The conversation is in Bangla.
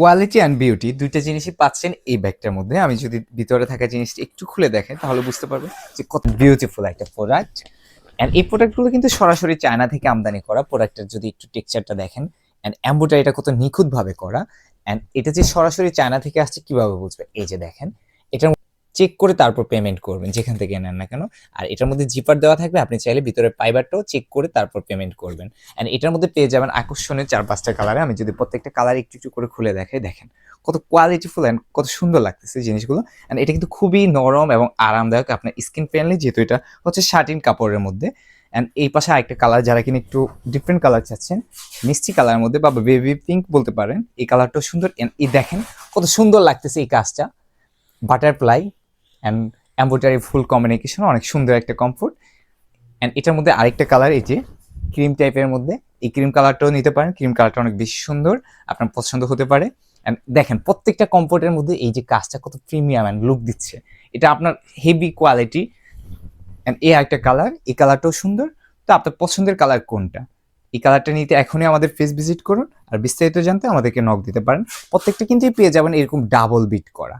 কোয়ালিটি অ্যান্ড বিউটি দুইটা জিনিসই পাচ্ছেন এই ব্যাগটার মধ্যে। আমি যদি ভিতরে থাকা জিনিসটা একটু খুলে দেখেন, তাহলে বুঝতে পারবে যে কত বিউটিফুল একটা প্রোডাক্ট অ্যান্ড এই প্রোডাক্টগুলো কিন্তু সরাসরি চায়না থেকে আমদানি করা। প্রোডাক্টের যদি একটু টেক্সচারটা দেখেন অ্যান্ড অ্যাম্বোটারিটা কত নিখুঁতভাবে করা। অ্যান্ড এটা যে সরাসরি চায়না থেকে আসছে, কীভাবে বুঝবে? এই যে দেখেন চেক করে তারপর পেমেন্ট করবেন, যেখান থেকে নেন না কেন। আর এটার মধ্যে জিপার দেওয়া থাকবে, আপনি চাইলে ভিতরে পাইবারটাও চেক করে তারপর পেমেন্ট করবেন। অ্যান্ড এটার মধ্যে পেয়ে যাবেন আকর্ষণীয় চার পাঁচটা কালারে আমি যদি প্রত্যেকটা কালার একটু একটু করে খুলে দেখাই, দেখেন কত কোয়ালিটিফুল অ্যান্ড কত সুন্দর লাগতেছে জিনিসগুলো। অ্যান্ড এটা কিন্তু খুবই নরম এবং আরামদায়ক আপনার স্কিন ফ্রেন্ডলি যেহেতু এটা হচ্ছে শার্টিন কাপড়ের মধ্যে। অ্যান্ড এই পাশে আরেকটা কালার যারা কিনা একটু ডিফারেন্ট কালার চাচ্ছেন, মিষ্টি কালারের মধ্যে বা বেবি পিঙ্ক বলতে পারেন, এই কালারটাও সুন্দর। এই দেখেন কত সুন্দর লাগতেছে এই কাজটা। বাটারফ্লাই অ্যান্ড এম্বোটারি ফুল কমিউনিকেশন অনেক সুন্দর একটা কমফোর্ট অ্যান্ড এটার মধ্যে আরেকটা কালার এই যে ক্রিম টাইপের মধ্যে, এই ক্রিম কালারটাও নিতে পারেন। ক্রিম কালারটা অনেক বেশি সুন্দর, আপনার পছন্দ হতে পারে। অ্যান্ড দেখেন, প্রত্যেকটা কমফোর্টের মধ্যে এই যে কাজটা কত প্রিমিয়াম অ্যান্ড লুক দিচ্ছে। এটা আপনার হেভি কোয়ালিটি অ্যান্ড এই একটা কালার এই কালারটাও সুন্দর। তো আপনার পছন্দের কালার কোনটা? এই কালারটা নিতে এখনই আমাদের ফেস ভিজিট করুন। আর বিস্তারিত জানতে আমাদেরকে নক দিতে পারেন। প্রত্যেকটা কিন্তু পেয়ে যাবেন এরকম ডাবল বিট করা।